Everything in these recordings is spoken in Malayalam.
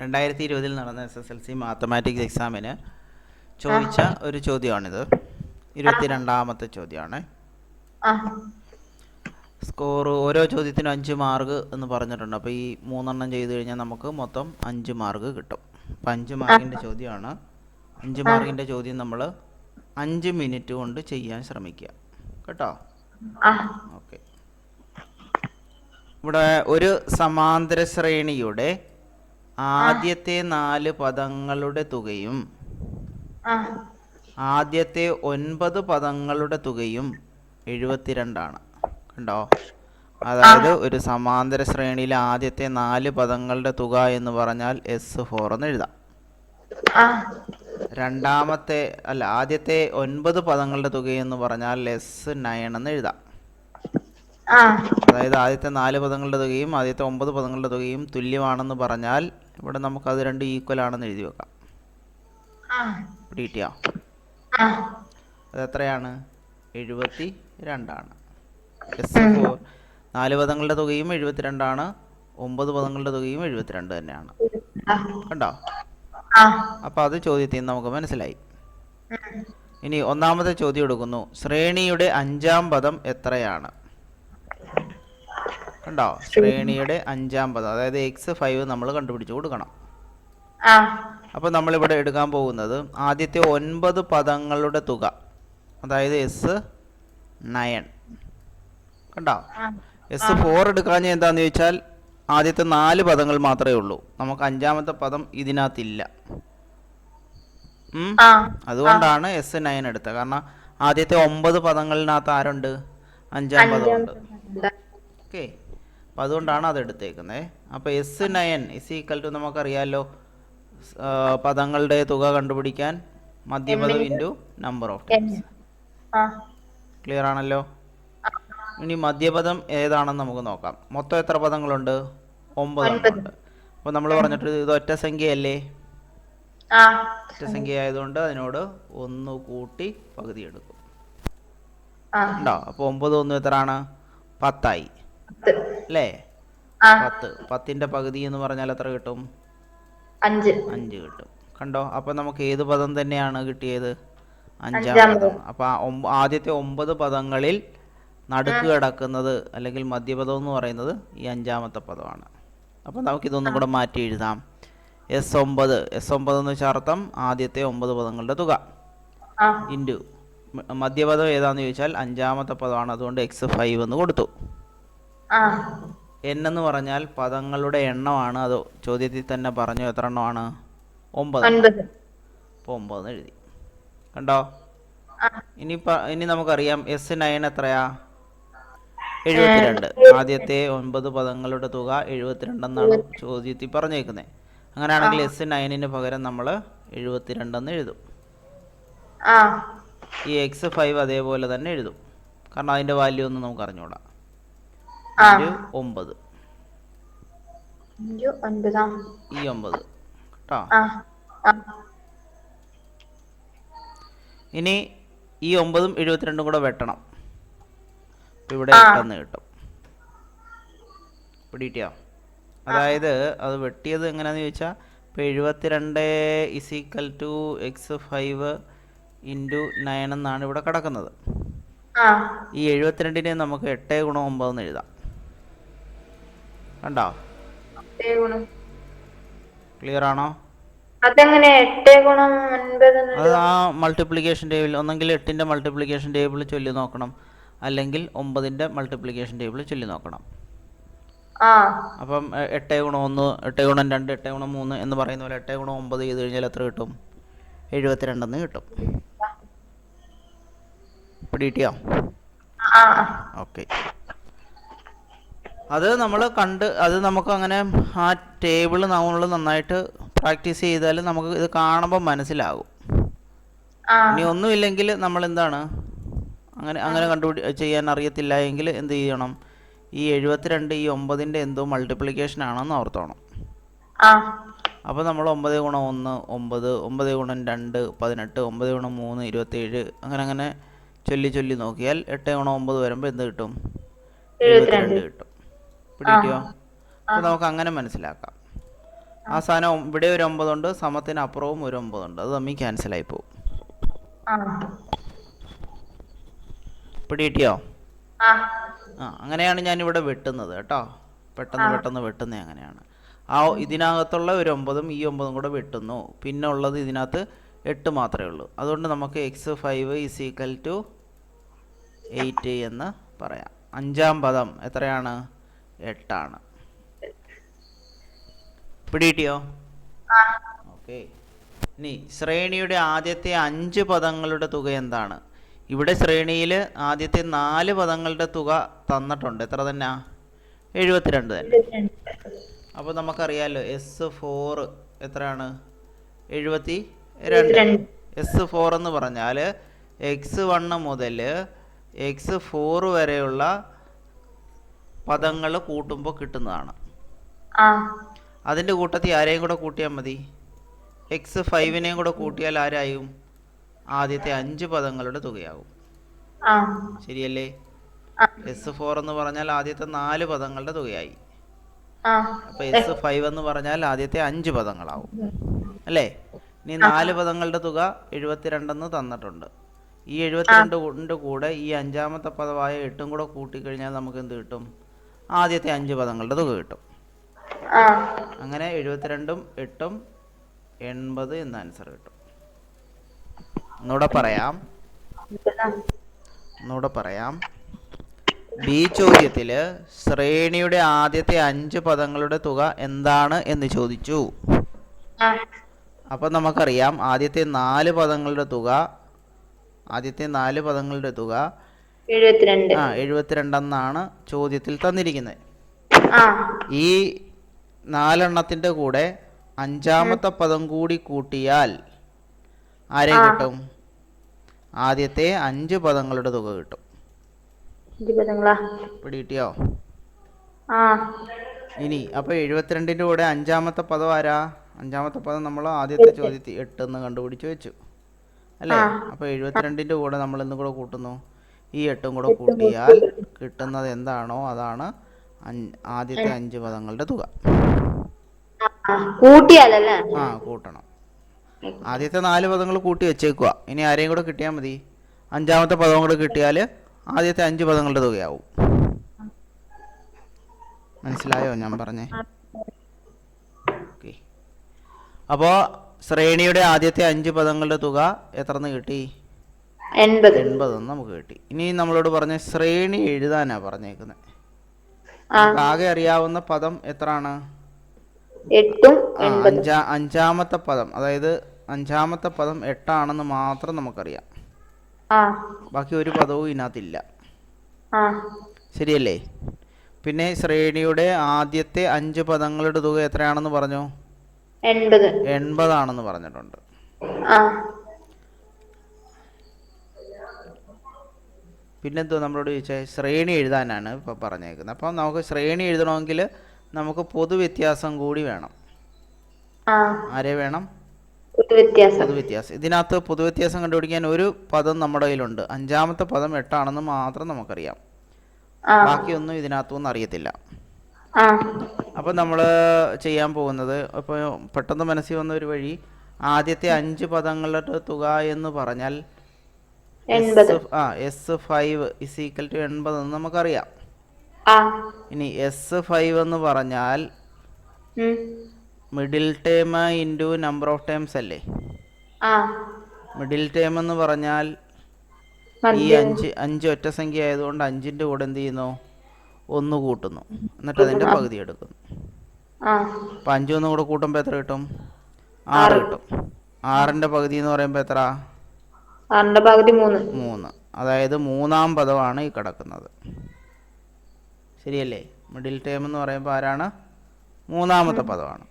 രണ്ടായിരത്തി ഇരുപതിൽ നടന്ന S S L C mathematics എക്സാമിന് ചോദിച്ച ഒരു ചോദ്യമാണിത്. ഇരുപത്തിരണ്ടാമത്തെ ചോദ്യമാണ്. സ്കോർ ഓരോ ചോദ്യത്തിനും അഞ്ച് മാർക്ക് എന്ന് പറഞ്ഞിട്ടുണ്ട്. അപ്പോൾ ഈ മൂന്നെണ്ണം ചെയ്തു കഴിഞ്ഞാൽ നമുക്ക് മൊത്തം അഞ്ച് മാർക്ക് കിട്ടും. അപ്പം അഞ്ച് മാർക്കിന്റെ ചോദ്യമാണ്. അഞ്ച് മാർക്കിന്റെ ചോദ്യം നമ്മൾ അഞ്ച് മിനിറ്റ് കൊണ്ട് ചെയ്യാൻ ശ്രമിക്കുക. കേട്ടോ? ഓക്കെ ഇവിടെ ഒരു സമാന്തര ശ്രേണിയുടെ ആദ്യത്തെ നാല് പദങ്ങളുടെ തുകയും ആദ്യത്തെ ഒൻപത് പദങ്ങളുടെ തുകയും എഴുപത്തിരണ്ടാണ്. കണ്ടോ? അതായത് ഒരു സമാന്തര ശ്രേണിയിലെ ആദ്യത്തെ നാല് പദങ്ങളുടെ തുക എന്ന് പറഞ്ഞാൽ എസ് ഫോർ എന്ന് എഴുതാം. രണ്ടാമത്തെ അല്ല ആദ്യത്തെ ഒൻപത് പദങ്ങളുടെ തുക എന്ന് പറഞ്ഞാൽ എസ് നയൻ എന്ന് എഴുതാം. അതായത് ആദ്യത്തെ നാല് പദങ്ങളുടെ തുകയും ആദ്യത്തെ ഒമ്പത് പദങ്ങളുടെ തുകയും തുല്യമാണെന്ന് പറഞ്ഞാൽ ഇവിടെ നമുക്ക് അത് രണ്ട് ഈക്വൽ ആണെന്ന് എഴുതി വെക്കാം. ആ. അത് എത്രയാണ് എഴുപത്തി രണ്ടാണ് നാല് പദങ്ങളുടെ തുകയും എഴുപത്തിരണ്ടാണ്. ഒമ്പത് പദങ്ങളുടെ തുകയും എഴുപത്തിരണ്ട് തന്നെയാണ്. കണ്ടോ? അപ്പൊ അത് ചോദ്യത്തിൽ നിന്ന് നമുക്ക് മനസ്സിലായി. ഇനി ഒന്നാമത്തെ ചോദ്യം എടുക്കുന്നു. ശ്രേണിയുടെ അഞ്ചാം പദം എത്രയാണ്? കണ്ടോ ശ്രേണിയുടെ അഞ്ചാം പദം. അതായത് എക്സ് ഫൈവ് നമ്മൾ കണ്ടുപിടിച്ച് കൊടുക്കണം. അപ്പൊ അപ്പോൾ നമ്മളിവിടെ എടുക്കാൻ പോകുന്നത് ആദ്യത്തെ ഒൻപത് പദങ്ങളുടെ തുക. അതായത് എസ് നയൻ കണ്ടോ? എസ് ഫോർ എടുക്കാഞ്ഞ എന്താന്ന് ചോദിച്ചാൽ ആദ്യത്തെ നാല് പദങ്ങൾ മാത്രമേ ഉള്ളൂ. നമുക്ക് അഞ്ചാമത്തെ പദം ഇതിനകത്തില്ല. അതുകൊണ്ടാണ് എസ് നയൻ എടുത്തത്. കാരണം ആദ്യത്തെ ഒമ്പത് പദങ്ങളിനകത്ത് ആരുണ്ട്? അഞ്ചാം പദമുണ്ട്. ഓക്കെ അപ്പം അതുകൊണ്ടാണ് അത് എടുത്തേക്കുന്നത് അപ്പോൾ S nine is equal to നമുക്കറിയാമല്ലോ പദങ്ങളുടെ തുക കണ്ടുപിടിക്കാൻ മധ്യപദം into number of times clear ആണല്ലോ? ഇനി മധ്യപദം ഏതാണെന്ന് നമുക്ക് നോക്കാം. മൊത്തം എത്ര പദങ്ങളുണ്ട്? ഒമ്പത്. അപ്പോൾ നമ്മൾ പറഞ്ഞിട്ട് ഇത് ഒറ്റ സംഖ്യയല്ലേ? ഒറ്റ സംഖ്യ ആയതുകൊണ്ട് അതിനോട് ഒന്ന് കൂട്ടി പകുതി എടുക്കും. ഉണ്ടോ? അപ്പോൾ ഒമ്പത് ഒന്ന് എത്രയാണ്? പത്തായി. പത്ത് അല്ലേ പത്ത്. പത്തിന്റെ പകുതി എന്ന് പറഞ്ഞാൽ എത്ര കിട്ടും? അഞ്ച്. അഞ്ച് കിട്ടും. കണ്ടോ? അപ്പൊ നമുക്ക് ഏത് പദം തന്നെയാണ് കിട്ടിയത്? അഞ്ചാം പദം. അപ്പൊ ആദ്യത്തെ ഒമ്പത് പദങ്ങളിൽ നടുക്ക് കിടക്കുന്നത് അല്ലെങ്കിൽ മധ്യപദം എന്ന് പറയുന്നത് ഈ അഞ്ചാമത്തെ പദമാണ്. അപ്പോൾ നമുക്കിതൊന്നും കൂടെ മാറ്റി എഴുതാം. എസ് ഒമ്പത്. എസ് ഒമ്പത് എന്ന് വെച്ചാൽ അർത്ഥം ആദ്യത്തെ ഒമ്പത് പദങ്ങളുടെ തുക. ഇന്റു മധ്യപദം ഏതാന്ന് ചോദിച്ചാൽ അഞ്ചാമത്തെ പദമാണ്. അതുകൊണ്ട് എക്സ് ഫൈവ് എന്ന് കൊടുത്തു. എൻ എന്ന് പറഞ്ഞാൽ പദങ്ങളുടെ എണ്ണമാണ്. അത് ചോദ്യത്തിൽ തന്നെ പറഞ്ഞു എത്ര എണ്ണമാണ്? ഒമ്പത്. അപ്പോൾ ഒമ്പത് എഴുതി. കണ്ടോ? ഇനി ഇനി നമുക്കറിയാം എസ് നയൻ എത്രയാ? എഴുപത്തിരണ്ട്. ആദ്യത്തെ ഒൻപത് പദങ്ങളുടെ തുക എഴുപത്തിരണ്ടെന്നാണ് ചോദ്യത്തിൽ പറഞ്ഞേക്കുന്നത് അങ്ങനെയാണെങ്കിൽ എസ് നയനിന് പകരം നമ്മൾ എഴുപത്തിരണ്ടെന്ന് എഴുതും. ഈ എക്സ് ഫൈവ് അതേപോലെ തന്നെ എഴുതും. കാരണം അതിന്റെ വാല്യൂ ഒന്നും നമുക്ക് അറിഞ്ഞൂടാ. ഒമ്പത്. ഈ ഒമ്പത്. കേട്ടോ ഇനി ഈ ഒമ്പതും എഴുപത്തിരണ്ടും കൂടെ വെട്ടണം. ഇവിടെ വെട്ടെന്ന് കിട്ടും. പിടിയിട്ടിയോ? അതായത് അത് വെട്ടിയത് എങ്ങനെയാന്ന് ചോദിച്ചാൽ ഇപ്പോൾ എഴുപത്തിരണ്ട് is equal to X five into nine എന്നാണ് ഇവിടെ കിടക്കുന്നത്. ഈ എഴുപത്തിരണ്ടിനെ നമുക്ക് എട്ട് ഗുണം ഒമ്പതെന്ന് എഴുതാം. കണ്ടോ? ക്ലിയർ ആണോ? അത് ആ മൾട്ടിപ്ലിക്കേഷൻ ടേബിൾ ഒന്നെങ്കിൽ എട്ടിന്റെ മൾട്ടിപ്ലിക്കേഷൻ ടേബിൾ ചൊല്ലി നോക്കണം. അല്ലെങ്കിൽ ഒമ്പതിന്റെ മൾട്ടിപ്ലിക്കേഷൻ ടേബിൾ ചൊല്ലി നോക്കണം. അപ്പം എട്ട് ഗുണം ഒന്ന് എട്ട് ഗുണം രണ്ട് എട്ട് ഗുണം മൂന്ന് എന്ന് പറയുന്ന പോലെ എട്ട് ഗുണം ഒമ്പത് ചെയ്ത് കഴിഞ്ഞാൽ എത്ര കിട്ടും? എഴുപത്തിരണ്ടെന്ന് കിട്ടും. പിടിയിട്ടിയോ ഓക്കെ. അത് നമ്മൾ കണ്ട് അത് നമുക്ക് അങ്ങനെ ആ ടേബിൾ നമ്മൾ നന്നായിട്ട് പ്രാക്ടീസ് ചെയ്താൽ നമുക്ക് ഇത് കാണുമ്പോൾ മനസ്സിലാകും. ഇനി ഒന്നുമില്ലെങ്കിൽ നമ്മൾ എന്താണ് അങ്ങനെ അങ്ങനെ കണ്ടുപിടി ചെയ്യാൻ അറിയത്തില്ല എങ്കിൽ എന്ത് ചെയ്യണം? ഈ എഴുപത്തിരണ്ട് ഈ ഒമ്പതിന്റെ എന്തോ മൾട്ടിപ്ലിക്കേഷൻ ആണെന്ന് ഓർത്തോണം. അപ്പോൾ നമ്മൾ ഒമ്പത് ഗുണം ഒന്ന് ഒമ്പത് ഒമ്പത് ഗുണം രണ്ട് പതിനെട്ട് ഒമ്പത് ഗുണം മൂന്ന് ഇരുപത്തേഴ് അങ്ങനെ അങ്ങനെ ചൊല്ലി ചൊല്ലി നോക്കിയാൽ എട്ട് ഗുണം ഒമ്പത് വരുമ്പോൾ എന്ത് കിട്ടും? എഴുപത്തിരണ്ട് കിട്ടും. പിടികിട്ടിയോ? അപ്പോൾ നമുക്ക് അങ്ങനെ മനസ്സിലാക്കാം. ആ സാധനം ഇവിടെ ഒരു ഒമ്പതുണ്ട് സമത്തിന് അപ്പുറവും ഒരു ഒമ്പതുണ്ട്. അത് തമ്മിൽ ക്യാൻസലായി പോകും ആ. പിടികിട്ടിയോ? ആ. ആ അങ്ങനെയാണ് ഞാൻ ഇവിടെ വെട്ടുന്നത് കേട്ടോ. പെട്ടെന്ന് പെട്ടെന്ന് വെട്ടുന്നത് അങ്ങനെയാണ്. ആ ഇതിനകത്തുള്ള ഒരു ഒമ്പതും ഈ ഒമ്പതും കൂടെ വെട്ടുന്നു. പിന്നെ ഉള്ളത് ഇതിനകത്ത് എട്ട് മാത്രമേ ഉള്ളൂ. അതുകൊണ്ട് നമുക്ക് X five is equal to eight എന്ന് പറയാം. അഞ്ചാം പദം എത്രയാണ്? എട്ടാണ്. പിടികിട്ടിയോ? ആ. ഓക്കെ. ഇനി ശ്രേണിയുടെ ആദ്യത്തെ അഞ്ച് പദങ്ങളുടെ തുക എന്താണ്? ഇവിടെ ശ്രേണിയിൽ ആദ്യത്തെ നാല് പദങ്ങളുടെ തുക തന്നിട്ടുണ്ട്. എത്ര തന്നെ? എഴുപത്തിരണ്ട് തന്നെ. അപ്പോൾ നമുക്കറിയാമല്ലോ എസ് ഫോർ എത്രയാണ്? എഴുപത്തി രണ്ട്. രണ്ട്. എസ് ഫോർ എന്ന് പറഞ്ഞാൽ എക്സ് വണ്ണ് മുതൽ എക്സ് ഫോർ വരെയുള്ള പദങ്ങൾ കൂട്ടുമ്പോൾ കിട്ടുന്നതാണ്. ആ. അതിന്റെ കൂട്ടത്തിൽ ആരെയും കൂടെ കൂട്ടിയാൽ മതി. എക്സ് ഫൈവിനെയും കൂടെ കൂട്ടിയാൽ ആരായും? ആദ്യത്തെ അഞ്ച് പദങ്ങളുടെ തുകയാകും. ശരിയല്ലേ? എസ് ഫോർ എന്ന് പറഞ്ഞാൽ ആദ്യത്തെ നാല് പദങ്ങളുടെ തുകയായി. അപ്പൊ എസ് ഫൈവ് എന്ന് പറഞ്ഞാൽ ആദ്യത്തെ അഞ്ച് പദങ്ങളാവും. അല്ലേ? ഇനി നാല് പദങ്ങളുടെ തുക എഴുപത്തിരണ്ടെന്ന് തന്നിട്ടുണ്ട്. ഈ എഴുപത്തിരണ്ട് കൊണ്ട് കൂടെ ഈ അഞ്ചാമത്തെ പദമായ എട്ടും കൂടെ കൂട്ടിക്കഴിഞ്ഞാൽ നമുക്ക് എന്ത് കിട്ടും? ആദ്യത്തെ അഞ്ച് പദങ്ങളുടെ തുക കിട്ടും. അങ്ങനെ എഴുപത്തിരണ്ടും എട്ടും എൺപത് എന്ന ആൻസർ കിട്ടും. ഒന്നുകൂടെ പറയാം. ഒന്നുകൂടെ പറയാം. ബി ചോദ്യത്തിൽ ശ്രേണിയുടെ ആദ്യത്തെ അഞ്ച് പദങ്ങളുടെ തുക എന്താണ് എന്ന് ചോദിച്ചു. അപ്പം നമുക്കറിയാം ആദ്യത്തെ നാല് പദങ്ങളുടെ തുക ആദ്യത്തെ നാല് പദങ്ങളുടെ തുക എഴുപത്തിരണ്ട്. ആ എഴുപത്തിരണ്ടെന്നാണ് ചോദ്യത്തിൽ തന്നിരിക്കുന്നത്. ഈ നാലെണ്ണത്തിന്റെ കൂടെ അഞ്ചാമത്തെ പദം കൂടി കൂട്ടിയാൽ ആരെ കിട്ടും? ആദ്യത്തെ അഞ്ച് പദങ്ങളുടെ തുക കിട്ടും. പിടികിട്ടിയോ? ഇനി അപ്പൊ എഴുപത്തിരണ്ടിന്റെ കൂടെ അഞ്ചാമത്തെ പദം ആരാ? അഞ്ചാമത്തെ പദം നമ്മൾ ആദ്യത്തെ ചോദ്യത്തിൽ എട്ട് എന്ന് കണ്ടുപിടിച്ച് വെച്ചു. അല്ലേ? അപ്പൊ എഴുപത്തിരണ്ടിന്റെ കൂടെ നമ്മൾ എന്തും കൂടെ കൂട്ടുന്നു. ഈ എട്ടും കൂടെ കൂട്ടിയാൽ കിട്ടുന്നത് എന്താണോ അതാണ് ആദ്യത്തെ അഞ്ച് പദങ്ങളുടെ തുക. ആ, കൂട്ടിയാലല്ലേ? ആ കൂട്ടണം. ആദ്യത്തെ നാല് പദങ്ങൾ കൂട്ടി വെച്ചേക്കുക. ഇനി ആരെയും കൂടെ കിട്ടിയാൽ മതി? അഞ്ചാമത്തെ പദവും കൂടെ കിട്ടിയാൽ ആദ്യത്തെ അഞ്ച് പദങ്ങളുടെ തുകയാവും. മനസ്സിലായോ ഞാൻ പറഞ്ഞേ? ഓക്കെ. അപ്പോൾ ശ്രേണിയുടെ ആദ്യത്തെ അഞ്ച് പദങ്ങളുടെ തുക എത്രന്ന് കിട്ടി? എൺപത്. എൺപതെന്ന് നമുക്ക് കിട്ടി. ഇനി നമ്മളോട് പറഞ്ഞ ശ്രേണി എഴുതാനാ പറഞ്ഞേക്കുന്നത് ആകെ അറിയാവുന്ന പദം എത്രയാണ് അഞ്ചാമത്തെ പദം. അതായത് അഞ്ചാമത്തെ പദം എട്ടാണെന്ന് മാത്രം നമുക്കറിയാം. ബാക്കി ഒരു പദവും ഇതിനകത്തില്ല. ശരിയല്ലേ? പിന്നെ ശ്രേണിയുടെ ആദ്യത്തെ അഞ്ച് പദങ്ങളുടെ തുക എത്രയാണെന്ന് പറഞ്ഞു? എൺപത്. എൺപതാണെന്ന് പറഞ്ഞിട്ടുണ്ട്. പിന്നെന്തോ നമ്മളോട് ചോദിച്ചാൽ ശ്രേണി എഴുതാനാണ് ഇപ്പോൾ പറഞ്ഞേക്കുന്നത്. അപ്പം നമുക്ക് ശ്രേണി എഴുതണമെങ്കിൽ നമുക്ക് പൊതുവ്യത്യാസം കൂടി വേണം. ആരെ വേണം? പൊതുവ്യത്യാസം ഇതിനകത്ത് പൊതുവ്യത്യാസം കണ്ടുപിടിക്കാൻ ഒരു പദം നമ്മുടെ കയ്യിലുണ്ട്. അഞ്ചാമത്തെ പദം എട്ടാണെന്ന് മാത്രം നമുക്കറിയാം. ബാക്കിയൊന്നും ഇതിനകത്തൊന്നും അറിയത്തില്ല. അപ്പം അപ്പോൾ നമ്മൾ ചെയ്യാൻ പോകുന്നത് ഇപ്പോൾ പെട്ടെന്ന് മനസ്സിൽ വന്ന ഒരു വഴി ആദ്യത്തെ അഞ്ച് പദങ്ങളുടെ തുക എന്ന് പറഞ്ഞാൽ എസ് ആ S five is equal to എൺപത് എന്ന് നമുക്കറിയാം. ഇനി എസ് ഫൈവ് എന്ന് പറഞ്ഞാൽ middle term into number of terms അല്ലേ? മിഡിൽ ടേം എന്ന് പറഞ്ഞാൽ ഈ അഞ്ച് അഞ്ച് ഒറ്റ സംഖ്യ ആയതുകൊണ്ട് അഞ്ചിന്റെ കൂടെ എന്ത് ചെയ്യുന്നു? ഒന്ന് കൂട്ടുന്നു. എന്നിട്ട് അതിന്റെ പകുതി എടുക്കുന്നു. അപ്പം അഞ്ചൊന്നും കൂടെ കൂട്ടുമ്പോൾ എത്ര കിട്ടും? ആറ്. കിട്ടും. ആറിന്റെ പകുതി എന്ന് പറയുമ്പോൾ എത്ര ആറിന്റെ പകുതി മൂന്ന്. മൂന്ന്. അതായത് മൂന്നാം പദമാണ് ഈ കിടക്കുന്നത്. ശരിയല്ലേ? മിഡിൽ ടേം എന്ന് പറയുമ്പോൾ ആരാണ്? മൂന്നാമത്തെ പദമാണ്.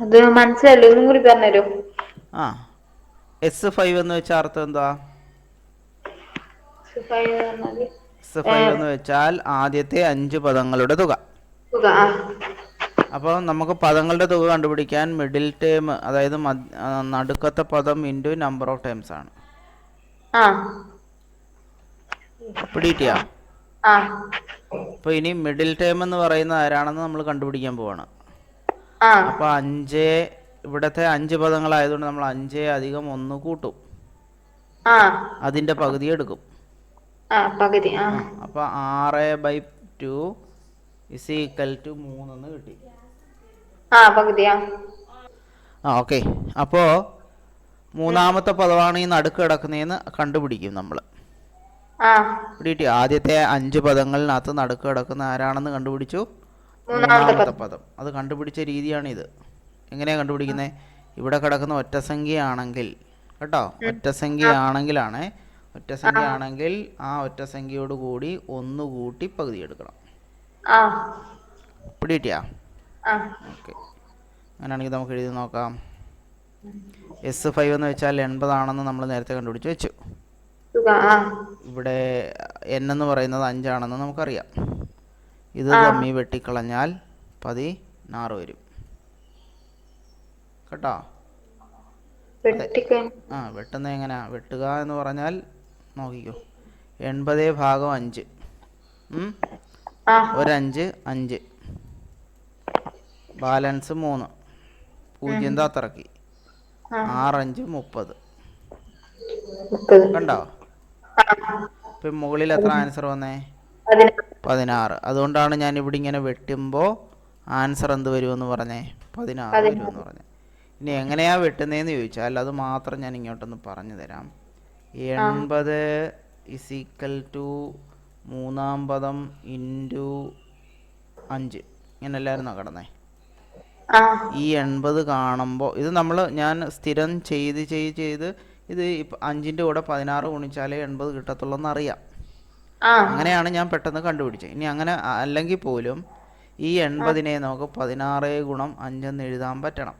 അത് മനസ്സിലല്ലോ ഒന്നും കൂടി പറഞ്ഞുതരോ? ആ. എസ് ഫൈവ് എന്ന് വെച്ചാൽ അർത്ഥം എന്താ? എസ് ഫൈവ് എന്ന് വെച്ചാൽ ആദ്യത്തെ അഞ്ച് പദങ്ങളുടെ തുക. തുക അപ്പോൾ നമുക്ക് പദങ്ങളുടെ തുക കണ്ടുപിടിക്കാൻ മിഡിൽ ടേം അതായത് നടുക്കത്തെ പദം ഇന്റു നമ്പർ ഓഫ് ടേംസ് ആണ്. പിടിയിട്ടിയാ അപ്പോൾ ഇനി മിഡിൽ ടേം എന്ന് പറയുന്ന ആരാണെന്ന് നമ്മൾ കണ്ടുപിടിക്കാൻ പോവാണ്. അപ്പൊ അഞ്ച് ഇവിടത്തെ അഞ്ച് പദങ്ങളായതുകൊണ്ട് നമ്മൾ അഞ്ച് അധികം ഒന്ന് കൂട്ടും. അതിന്റെ പകുതി എടുക്കും. അപ്പൊ ആറ് by two is equal to മൂന്നെന്ന് കിട്ടി. ആ ഓക്കെ. അപ്പോൾ മൂന്നാമത്തെ പദമാണ് ഈ നടുക്ക് കിടക്കുന്നതെന്ന് കണ്ടുപിടിക്കും നമ്മൾ ആദ്യത്തെ അഞ്ച് പദങ്ങളിനകത്ത് നടുക്ക് കിടക്കുന്ന ആരാണെന്ന് കണ്ടുപിടിച്ചു? മൂന്നാമത്തെ പദം. അത് കണ്ടുപിടിച്ച രീതിയാണ് ഇത് എങ്ങനെയാ കണ്ടുപിടിക്കുന്നത് ഇവിടെ കിടക്കുന്ന ഒറ്റസംഖ്യയാണെങ്കിൽ കേട്ടോ? ഒറ്റസംഖ്യയാണെങ്കിലാണ് ഒറ്റസംഖ്യയാണെങ്കിൽ ആ. ഒറ്റസംഖ്യയോട് കൂടി ഒന്ന് കൂട്ടി പകുതി എടുക്കണം. പിടിയിട്ടിയാ? ഓക്കെ. അങ്ങനെയാണെങ്കിൽ നമുക്ക് എഴുതി നോക്കാം. എസ് ഫൈവ് എന്ന് വെച്ചാൽ എൺപതാണെന്ന് നമ്മൾ നേരത്തെ കണ്ടുപിടിച്ച് വെച്ചു. ഇവിടെ എൻ എന്ന് പറയുന്നത് അഞ്ചാണെന്ന് നമുക്കറിയാം. ഇത് തമ്മി വെട്ടിക്കളഞ്ഞാൽ പതിനാറ് വരും. കേട്ടോ? ആ വെട്ടുന്നത് എങ്ങനെയാ? വെട്ടുക എന്ന് പറഞ്ഞാൽ നോക്കിക്കോ. എൺപതേ ഭാഗം അഞ്ച്. ഒരഞ്ച് അഞ്ച്. ബാലൻസ് മൂന്ന്. പൂജ്യം താത്തിറക്കി. ആറഞ്ച് മുപ്പത്. കണ്ടോ? ഇപ്പൊ മുകളിൽ എത്ര ആൻസർ വന്നേ? പതിനാറ്. അതുകൊണ്ടാണ് ഞാൻ ഇവിടെ ഇങ്ങനെ വെട്ടുമ്പോൾ ആൻസർ എന്ത് വരുമെന്ന് പറഞ്ഞേ? പതിനാറ് വരുമെന്ന് പറഞ്ഞേ. ഇനി എങ്ങനെയാ വെട്ടുന്നതെന്ന് ചോദിച്ചാൽ അത് മാത്രം ഞാൻ ഇങ്ങോട്ടൊന്ന് പറഞ്ഞു തരാം. എൺപത് ഇസിക്കൽ ടു മൂന്നാം പദം ഇന്റു അഞ്ച്. ഇങ്ങനെയല്ലായിരുന്നോ കടന്നേ? ഈ എൺപത് കാണുമ്പോൾ ഇത് നമ്മൾ ഞാൻ സ്ഥിരം ചെയ്ത് ചെയ്ത് ചെയ്ത് ഇത് ഇപ്പം അഞ്ചിന്റെ കൂടെ പതിനാറ് ഗുണിച്ചാലേ എൺപത് കിട്ടത്തുള്ളൂ എന്നറിയാം. അങ്ങനെയാണ് ഞാൻ പെട്ടെന്ന് കണ്ടുപിടിച്ചത്. ഇനി അങ്ങനെ അല്ലെങ്കിൽ പോലും ഈ എൺപതിനെ നമുക്ക് പതിനാറ് ഗുണം അഞ്ചെന്ന് എഴുതാൻ പറ്റണം.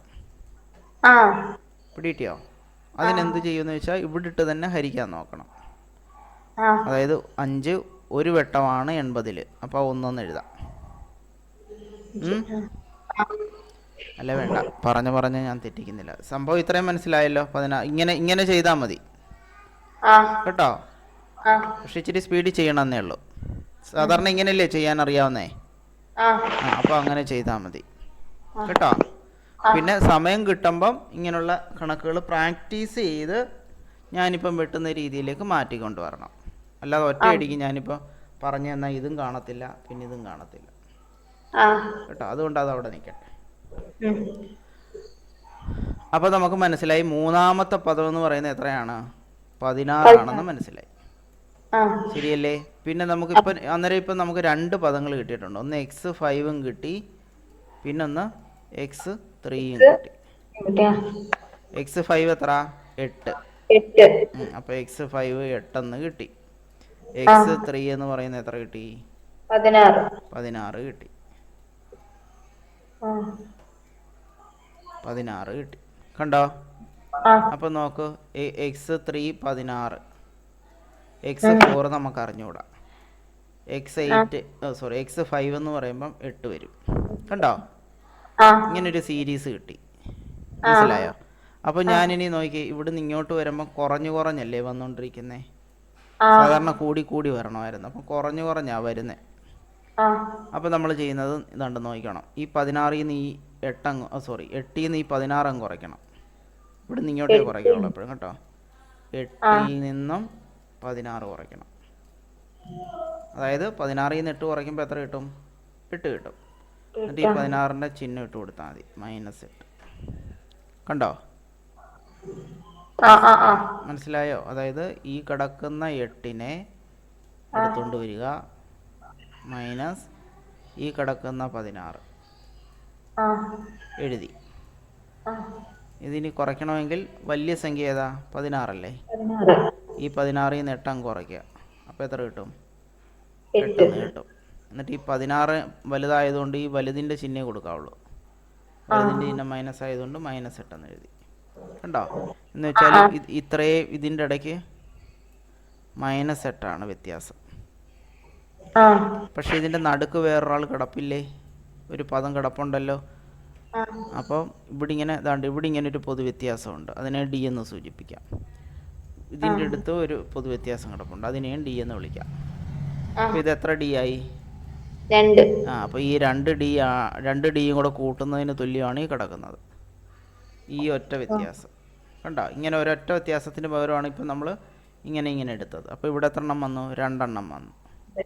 പിടിയിട്ടിയോ? അതിനെന്ത് ചെയ്യുമെന്ന് വെച്ചാൽ ഇവിടെ ഇട്ട് തന്നെ ഹരിക്കാൻ നോക്കണം. അതായത് അഞ്ച് ഒരു വെട്ടമാണ് എൺപതിൽ അപ്പോൾ ഒന്നൊന്ന് എഴുതാം? അല്ല വേണ്ട. പറഞ്ഞു പറഞ്ഞ് ഞാൻ തെറ്റിക്കുന്നില്ല. സംഭവം ഇത്രയും മനസ്സിലായല്ലോ. പതിനാ ഇങ്ങനെ ഇങ്ങനെ ചെയ്താൽ മതി. കേട്ടോ? പക്ഷെ ഇച്ചിരി സ്പീഡിൽ ചെയ്യണമെന്നേ ഉള്ളൂ. സാധാരണ ഇങ്ങനെയല്ലേ ചെയ്യാൻ അറിയാവുന്നേ അപ്പോൾ അങ്ങനെ ചെയ്താൽ മതി. കേട്ടോ? പിന്നെ സമയം കിട്ടുമ്പം ഇങ്ങനെയുള്ള കണക്കുകൾ പ്രാക്ടീസ് ചെയ്ത് ഞാനിപ്പം വെട്ടുന്ന രീതിയിലേക്ക് മാറ്റിക്കൊണ്ട് വരണം. അല്ലാതെ ഒറ്റയടിക്ക് ഞാനിപ്പോൾ പറഞ്ഞു തന്നാൽ ഇതും കാണത്തില്ല പിന്നെ ഇതും കാണത്തില്ല. കേട്ടോ? അതുകൊണ്ട് അത് അവിടെ നിൽക്കട്ടെ. ഉം. അപ്പോൾ നമുക്ക് മനസ്സിലായി മൂന്നാമത്തെ പദം എന്ന് പറയുന്നത് എത്രയാണ്? പതിനാറാണെന്ന് മനസ്സിലായി. ശരിയല്ലേ? പിന്നെ നമുക്ക് ഇപ്പൊ അന്നേരം ഇപ്പൊ നമുക്ക് രണ്ട് പദങ്ങൾ കിട്ടിയിട്ടുണ്ട്. ഒന്ന് എക്സ് ഫൈവും കിട്ടി. പിന്നൊന്ന് എക്സ് ത്രീയും കിട്ടി? എക്സ് ഫൈവ് എത്ര? എട്ട്. അപ്പൊ എക്സ് ഫൈവ് എട്ടെന്ന് കിട്ടി. എക്സ് ത്രീ എന്ന് പറയുന്നത് എത്ര കിട്ടി? പതിനാറ്. കിട്ടി. പതിനാറ് കിട്ടി. കണ്ടോ? അപ്പൊ നോക്ക് എക്സ് ത്രീ പതിനാറ്. എക്സ് ഫോർ നമുക്ക് അറിഞ്ഞുകൂടാ X eight sorry X five എന്ന് പറയുമ്പം എട്ട് വരും. കണ്ടോ? ഇങ്ങനൊരു സീരീസ് കിട്ടി. മനസ്സിലായോ? അപ്പൊ ഞാനിനി നോക്കി ഇവിടുന്ന് ഇങ്ങോട്ട് വരുമ്പോൾ കുറഞ്ഞു കുറഞ്ഞല്ലേ വന്നുകൊണ്ടിരിക്കുന്നേ സാധാരണ കൂടി കൂടി വരണമായിരുന്നു. അപ്പം കുറഞ്ഞു കുറഞ്ഞാ വരുന്നേ. അപ്പൊ നമ്മൾ ചെയ്യുന്നത് ഇതാണ്ട് നോക്കണം ഈ പതിനാറിൽ നിന്ന് ഈ എട്ടങ്ങ് സോറി എട്ടിൽ നിന്ന് ഈ പതിനാറങ്ങ് കുറയ്ക്കണം. ഇവിടെ ഇവിടുന്ന് ഇങ്ങോട്ടേ കുറയ്ക്കുള്ളൂ എപ്പോഴും കേട്ടോ. എട്ടിൽ നിന്നും പതിനാറ് കുറയ്ക്കണം. അതായത് പതിനാറിൽ നിന്ന് എട്ട് കുറയ്ക്കുമ്പോൾ എത്ര കിട്ടും? എട്ട് കിട്ടും. എന്നിട്ട് ഈ പതിനാറിന്റെ ചിഹ്നം ഇട്ട് കൊടുത്താൽ മതി. മൈനസ് എട്ട്. കണ്ടോ? മനസ്സിലായോ? അതായത് ഈ കിടക്കുന്ന എട്ടിനെ എടുത്തുകൊണ്ട് വരിക. മൈനസ് ഈ കിടക്കുന്ന പതിനാറ്. എഴുതി. ഇതിനി കുറയ്ക്കണമെങ്കിൽ വലിയ സംഖ്യ ഏതാ? പതിനാറല്ലേ? പതിനാറ്. ഈ പതിനാറിൽ നിന്ന് എട്ടം കുറയ്ക്കുക. അപ്പോൾ എത്ര കിട്ടും? എട്ട്. എട്ടെന്ന് കിട്ടും. എന്നിട്ട് ഈ പതിനാറ് വലുതായതുകൊണ്ട് ഈ വലുതിന്റെ ചിഹ്നേ കൊടുക്കാവുള്ളൂ. വലുതിന്റെ ചിഹ്നം മൈനസ് ആയതുകൊണ്ട് മൈനസ് എട്ടെന്ന് എഴുതി. കണ്ടോ? എന്ന് വെച്ചാൽ ഇത്രയേ ഇത്രയും ഇതിന്റെ ഇടയ്ക്ക് മൈനസ് എട്ടാണ് വ്യത്യാസം. പക്ഷെ പക്ഷേ ഇതിന്റെ നടുക്ക് വേറൊരാൾ കിടപ്പില്ലേ? ഒരു പദം കിടപ്പുണ്ടല്ലോ. അപ്പോൾ ഇവിടെ ഇങ്ങനെ ഇതാണ്ട് ഇവിടെ ഇങ്ങനെ ഒരു പൊതുവ്യത്യാസമുണ്ട്. അതിനെ ഡി എന്ന് സൂചിപ്പിക്കാം. ഇതിന്റെ അടുത്ത് ഒരു പൊതുവ്യത്യാസം കിടപ്പുണ്ട്. അതിനെയും ഡി എന്ന് വിളിക്കാം. അപ്പോൾ ഇത് എത്ര ഡി ആയി? രണ്ട്. ആ അപ്പോൾ ഈ രണ്ട് ഡി ആ രണ്ട് ഡിയും കൂടെ കൂട്ടുന്നതിന് തുല്യമാണ് ഈ കിടക്കുന്നത്. ഈ ഒറ്റ വ്യത്യാസം. കണ്ടോ? ഇങ്ങനെ ഒരൊറ്റ വ്യത്യാസത്തിന് പകരമാണ് ഇപ്പം നമ്മൾ ഇങ്ങനെ ഇങ്ങനെ എടുത്തത്. അപ്പോൾ ഇവിടെ എത്ര എണ്ണം വന്നു? രണ്ടെണ്ണം വന്നു.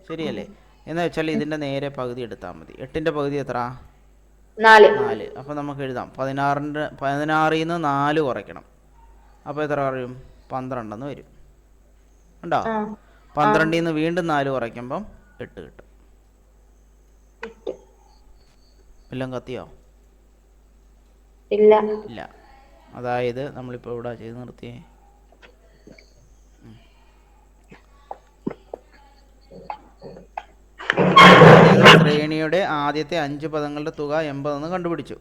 ശരിയല്ലേ? എന്ന് വെച്ചാൽ ഇതിന്റെ നേരെ പകുതി എടുത്താൽ മതി. എട്ടിന്റെ പകുതി എത്ര? നാല്. അപ്പോൾ നമുക്ക് എഴുതാം. പതിനാറിന്റെ പതിനാറിൽ നിന്ന് നാല് കുറയ്ക്കണം. അപ്പോൾ എത്ര പറയും? പന്ത്രണ്ടെന്ന് വരും. ഉണ്ടോ പന്ത്രണ്ടിൽ നിന്ന് വീണ്ടും നാല് കുറയ്ക്കുമ്പം എട്ട് കിട്ടും. എല്ലാം കത്തിയോ? ഇല്ല. ഇല്ല. അതായത് നമ്മളിപ്പോൾ ഇവിടെ ചെയ്ത് നിർത്തിയേ ഉം. അതായത് ശ്രേണിയുടെ ആദ്യത്തെ അഞ്ച് പദങ്ങളുടെ തുക എൺപതെന്ന് കണ്ടുപിടിച്ചു.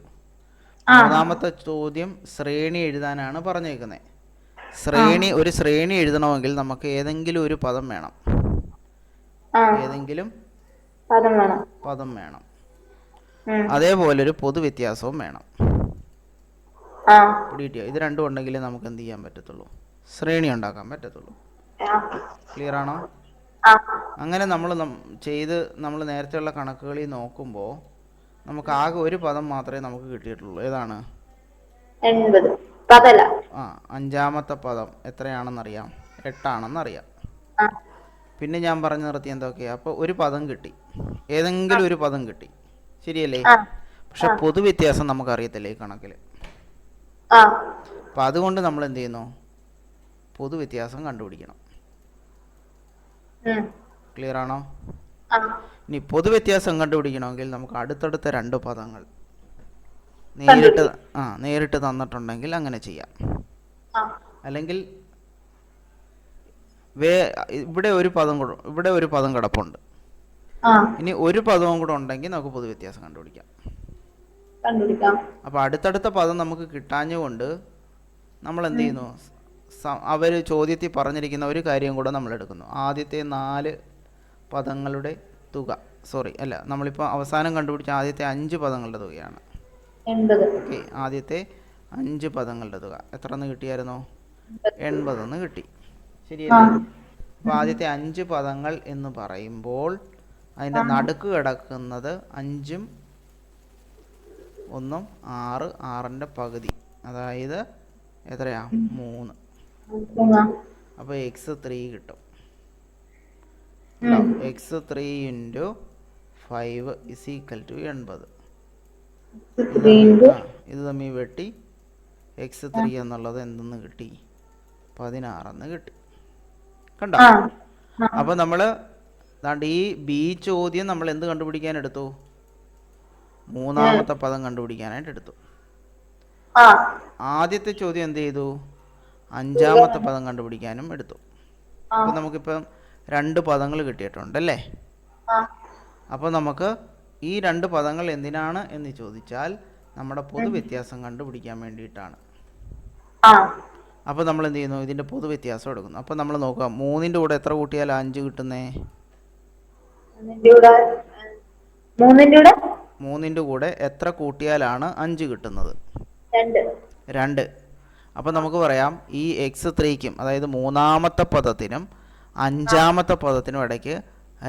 മൂന്നാമത്തെ ചോദ്യം ശ്രേണി എഴുതാനാണ് പറഞ്ഞേക്കുന്നത് ശ്രേണി ഒരു ശ്രേണി എഴുതണമെങ്കിൽ നമുക്ക് ഏതെങ്കിലും ഒരു പദം വേണം. ഏതെങ്കിലും പദം വേണം. പദം വേണം. അതേപോലെ ഒരു പൊതു വ്യത്യാസവും വേണം ഇത് രണ്ടും ഉണ്ടെങ്കിലേ നമുക്ക് എന്ത് ചെയ്യാൻ പറ്റത്തുള്ളൂ? ശ്രേണി ഉണ്ടാക്കാൻ പറ്റത്തുള്ളൂ. ക്ലിയർ ആണോ? അങ്ങനെ നമ്മൾ ചെയ്ത് നമ്മൾ നേരത്തെയുള്ള കണക്കുകളിൽ നോക്കുമ്പോൾ നമുക്ക് ആകെ ഒരു പദം മാത്രമേ നമുക്ക് കിട്ടിയിട്ടുള്ളൂ. ഏതാണ്? ആ അഞ്ചാമത്തെ പദം എത്രയാണെന്നറിയാം. എട്ടാണെന്നറിയാം. പിന്നെ ഞാൻ പറഞ്ഞു നിർത്തി എന്തൊക്കെയാ? അപ്പൊ ഒരു പദം കിട്ടി. ഏതെങ്കിലും ഒരു പദം കിട്ടി. ശരിയല്ലേ? പക്ഷെ പൊതുവ്യത്യാസം നമുക്കറിയത്തില്ല ഈ കണക്കിൽ ആ. അപ്പോൾ അതുകൊണ്ട് നമ്മൾ എന്ത് ചെയ്യുന്നു പൊതുവ്യത്യാസം കണ്ടുപിടിക്കണം. ക്ലിയർ ആണോ ഇനി പൊതുവ്യത്യാസം കണ്ടുപിടിക്കണമെങ്കിൽ നമുക്ക് അടുത്തടുത്ത രണ്ട് പദങ്ങൾ നേരിട്ട് ആ നേരിട്ട് തന്നിട്ടുണ്ടെങ്കിൽ അങ്ങനെ ചെയ്യാം. അല്ലെങ്കിൽ വേ ഇവിടെ ഒരു പദം കൂടെ ഇവിടെ ഒരു പദം കിടപ്പുണ്ട്. ഇനി ഒരു പദവും കൂടെ ഉണ്ടെങ്കിൽ നമുക്ക് പൊതുവ്യത്യാസം കണ്ടുപിടിക്കാം. അപ്പൊ അടുത്തടുത്ത പദം നമുക്ക് കിട്ടാഞ്ഞുകൊണ്ട് നമ്മൾ എന്ത് ചെയ്യുന്നു? അവർ ചോദ്യത്തിൽ പറഞ്ഞിരിക്കുന്ന ഒരു കാര്യം കൂടെ നമ്മൾ എടുക്കുന്നു ആദ്യത്തെ നാല് പദങ്ങളുടെ തുക. സോറി അല്ല നമ്മളിപ്പോൾ അവസാനം കണ്ടുപിടിച്ച ആദ്യത്തെ അഞ്ച് പദങ്ങളുടെ തുകയാണ്. ഓക്കെ ആദ്യത്തെ അഞ്ച് പദങ്ങളുടെ തുക. എത്ര എന്ന് കിട്ടിയായിരുന്നു എൺപതെന്ന് കിട്ടി. ശരിയല്ലേ? അപ്പോൾ ആദ്യത്തെ അഞ്ച് പദങ്ങൾ എന്ന് പറയുമ്പോൾ അതിന്റെ നടുക്ക് കിടക്കുന്നത് അഞ്ചും ഒന്നും ആറ് ആറിന്റെ പകുതി. അതായത് എത്രയാ? മൂന്നാം. അപ്പോൾ എക്സ് ത്രീ കിട്ടും. X three into five is equal to എൺപത്. ഇത് തമ്മിൽ വെട്ടി. എക്സ് ത്രീ എന്നുള്ളത് എന്തെന്ന് കിട്ടി? പതിനാറെന്ന് കിട്ടി. കണ്ടോ? അപ്പൊ നമ്മൾ അപ്പോൾ നമ്മൾ ദാണ്ട് ഈ ബി ചോദ്യം നമ്മൾ എന്ത് കണ്ടുപിടിക്കാൻ എടുത്തു? മൂന്നാമത്തെ പദം കണ്ടുപിടിക്കാനായിട്ട് എടുത്തു. ആദ്യത്തെ ചോദ്യം എന്ത് ചെയ്തു? അഞ്ചാമത്തെ പദം കണ്ടുപിടിക്കാനും എടുത്തു. അപ്പൊ നമുക്കിപ്പം രണ്ട് പദങ്ങൾ കിട്ടിയിട്ടുണ്ട് അല്ലേ അപ്പൊ അപ്പോൾ നമുക്ക് ഈ രണ്ട് പദങ്ങൾ എന്തിനാണ് എന്ന് ചോദിച്ചാൽ നമ്മുടെ പൊതുവ്യത്യാസം കണ്ടുപിടിക്കാൻ വേണ്ടിയിട്ടാണ്. അപ്പൊ അപ്പോൾ നമ്മൾ എന്ത് ചെയ്യുന്നു? ഇതിന്റെ പൊതുവ്യത്യാസം എടുക്കുന്നു. അപ്പോൾ നമ്മൾ നോക്കുക മൂന്നിന്റെ കൂടെ എത്ര കൂട്ടിയാൽ അഞ്ച് കിട്ടുന്നേ? മൂന്നിന്റെ കൂടെ മൂന്നിന്റെ എത്ര കൂട്ടിയാലാണ് അഞ്ച് കിട്ടുന്നത്? രണ്ട്. അപ്പോൾ നമുക്ക് പറയാം ഈ എക്സ് ത്രീക്കും അതായത് മൂന്നാമത്തെ പദത്തിനും അഞ്ചാമത്തെ പദത്തിനും ഇടയ്ക്ക്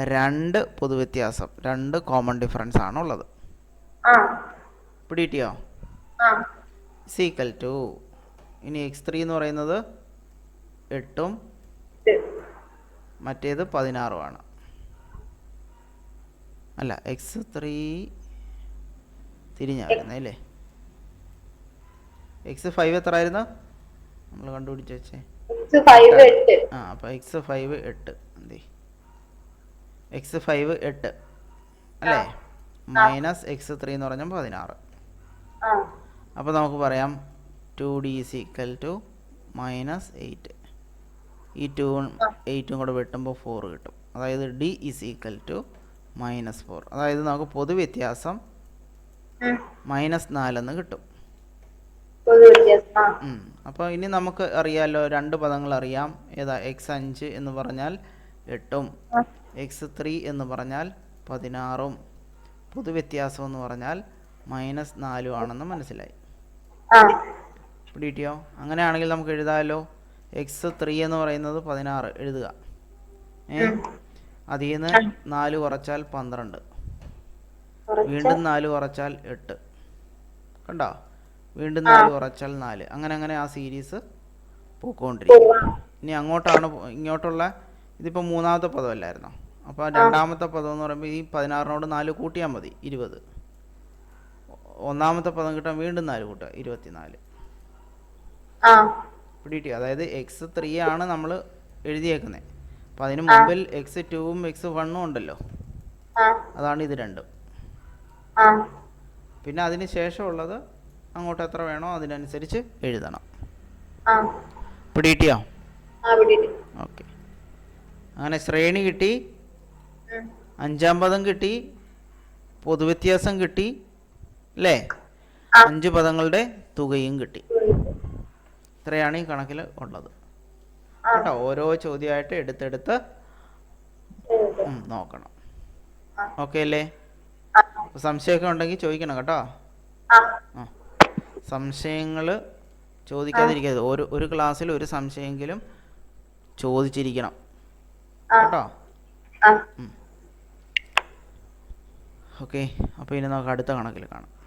രണ്ട് പൊതുവ്യത്യാസം രണ്ട് കോമൺ ഡിഫറൻസ് ആണ് ഉള്ളത് ആ. സീക്കൽ ടു ഇനി എക്സ് ത്രീ എന്ന് പറയുന്നത് എട്ടും മറ്റേത് പതിനാറുമാണ് അല്ല എക്സ് ത്രീ തിരിഞ്ഞാ വരുന്നത് അല്ലേ? എക്സ് ഫൈവ് എത്ര ആയിരുന്നു? നമ്മൾ കണ്ടുപിടിച്ച് വെച്ചേ. ആ അപ്പോൾ എക്സ് ഫൈവ് എട്ട്. എന്തേ എക്സ് ഫൈവ് എട്ട്. അല്ലേ? മൈനസ് എക്സ് ത്രീ എന്ന് പറഞ്ഞാൽ പതിനാറ്. അപ്പോൾ നമുക്ക് പറയാം two D is equal to minus eight ഈ ടു എയ്റ്റും കൂടെ വെട്ടുമ്പോൾ ഫോർ കിട്ടും. അതായത് D is equal to minus four അതായത് നമുക്ക് പൊതുവ്യത്യാസം. മൈനസ് നാലെന്ന് കിട്ടും. അപ്പോൾ ഇനി നമുക്ക് അറിയാമല്ലോ രണ്ട് പദങ്ങൾ അറിയാം. ഏതാ? എക്സ് അഞ്ച് എന്ന് പറഞ്ഞാൽ എട്ടും. എക്സ് ത്രീ എന്ന് പറഞ്ഞാൽ പതിനാറും. പൊതുവ്യത്യാസം എന്ന് പറഞ്ഞാൽ മൈനസ് നാലും ആണെന്ന് മനസ്സിലായി. ആ. പിടികിട്ടിയോ? അങ്ങനെയാണെങ്കിൽ നമുക്ക് എഴുതാമല്ലോ എക്സ് ത്രീ എന്ന് പറയുന്നത് പതിനാറ്. എഴുതുക. ഏ. അതിൽ നിന്ന് നാല് കുറച്ചാൽ പന്ത്രണ്ട്. വീണ്ടും നാല് കുറച്ചാൽ എട്ട്. കണ്ടോ? വീണ്ടും നാല് കുറച്ചാൽ നാല്. അങ്ങനെ അങ്ങനെ ആ സീരീസ് പോയിക്കൊണ്ടിരിക്കും. ഇനി അങ്ങോട്ടാണ് ഇങ്ങോട്ടുള്ള ഇതിപ്പോൾ മൂന്നാമത്തെ പദമല്ലായിരുന്നോ? അപ്പോൾ രണ്ടാമത്തെ പദം എന്ന് പറയുമ്പോൾ ഈ പതിനാറിനോട് നാല് കൂട്ടിയാൽ മതി ഇരുപത്. ഒന്നാമത്തെ പദം കിട്ടാൻ വീണ്ടും നാല് കൂട്ടുക ഇരുപത്തിനാല്. ആ. പിടികിട്ടി അതായത് എക്സ് ത്രീ ആണ് നമ്മൾ എഴുതിയേക്കുന്നത് അപ്പം അതിന് മുമ്പിൽ എക്സ് ടൂവും എക്സ് വണ്ണും ഉണ്ടല്ലോ. അതാണ് ഇത് രണ്ടും. പിന്നെ അതിന് ശേഷമുള്ളത് അങ്ങോട്ട് എത്ര വേണോ അതിനനുസരിച്ച് എഴുതണം. പിടികിട്ടിയോ വിട്ടിട്ട് ഓക്കെ. അങ്ങനെ ശ്രേണി കിട്ടി അഞ്ചാം പദം കിട്ടി പൊതുവ്യത്യാസം കിട്ടി അല്ലേ. അഞ്ച് പദങ്ങളുടെ തുകയും കിട്ടി. ഇത്രയാണ് ഈ കണക്കിൽ ഉള്ളത്. കേട്ടോ ഓരോ ചോദ്യമായിട്ട് എടുത്തെടുത്ത് നോക്കണം. ഓക്കെ അല്ലേ? സംശയമൊക്കെ ഉണ്ടെങ്കിൽ ചോദിക്കണം കേട്ടോ. ആ. സംശയങ്ങൾ ചോദിക്കാതിരിക്കരുത്. ഒരു ഒരു ക്ലാസ്സിൽ ഒരു സംശയമെങ്കിലും ചോദിച്ചിരിക്കണം. കേട്ടോ? ഓക്കെ. അപ്പോൾ ഇനി നമുക്ക് അടുത്ത കണക്കിൽ കാണാം.